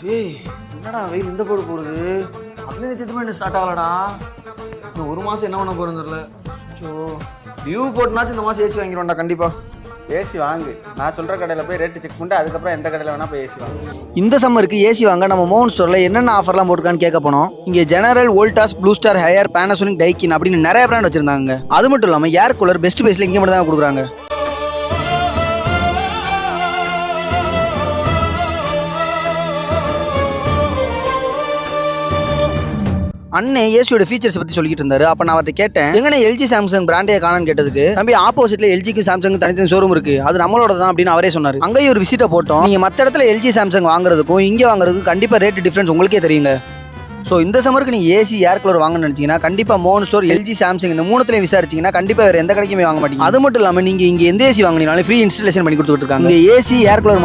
டேய் என்னடா வெயில் இந்த போடு போடுது அப்படின்னு நிச்சயத்துமே என்ன ஸ்டார்ட் ஆகலடா. இன்னும் ஒரு மாதம் என்ன பண்ண போகிறேன்னு தெரியல. ஸோ டியூ போட்டுனாச்சும் இந்த மாதம் ஏசி வாங்கிடுவோம்டா கண்டிப்பாக ஏசி வாங்கு. நான் சொல்கிற கடையில் போய் ரேட்டு செக் பண்ணிட்டு அதுக்கப்புறம் எந்த கடையில் வேணால் போய் ஏசி வாங்கு. இந்த சம்மருக்கு ஏசி வாங்க நம்ம மோகன் ஸ்டோரில் என்னென்ன ஆஃபர்லாம் போட்டிருக்கான்னு கேட்க போனோம். இங்கே General Voltas Blue Star Haier Panasonic Daikin அப்படின்னு நிறைய பிராண்ட் வச்சிருந்தாங்க அது மட்டும் இல்லாமல் ஏர் கூலர் பெஸ்ட் பேஸில் இங்கே மட்டும் தான் கொடுக்குறாங்க. அண்ணே ஏசியோட ஃபீச்சர்ஸ் பத்தி சொல்லிட்டு இருந்தாரு. அப்ப நான் அவர்கிட்ட கேட்டேன் எங்கண்ணே எல்ஜி சாம்சங் பிராண்டே காணான்னு கேட்டதுக்கு? தம்பி ஆப்போசிட்ல எல்ஜிக்கும் சாம்சங் தனித்தனி ஷோரூம் இருக்கு. அது நம்மளோட தான் அப்படின்னு அவரே சொன்னாரு. அங்கேயும் ஒரு விசிட்ட போட்டோம். நீங்க மத்த இடத்துல எல்ஜி சாம்சங் வாங்குறதுக்கும் இங்க வாங்குறதுக்கும் கண்டிப்பா ரேட் டிஃபரன்ஸ் உங்களுக்கே தெரியுங்க. ஸோ இந்த சம்மருக்கு நீங்கள் ஏசி ஏர் கூலர் வாங்கணும்னு நினச்சிங்கன்னா கண்டிப்பாக மோன் ஸ்டோர் எல்ஜி சாம்சங் இந்த மூணுத்துலையும் விசாரிச்சிங்கன்னா கண்டிப்பாக வேறு எந்த கடைக்குமே வாங்க மாட்டீங்க. அது மட்டும் இல்லாமல் நீங்கள் இங்கே எந்த ஏசி வாங்கினாலும் ஃப்ரீ இன்ஸ்டலேஷன் பண்ணி கொடுத்துட்டு இருக்காங்க. AC air cooler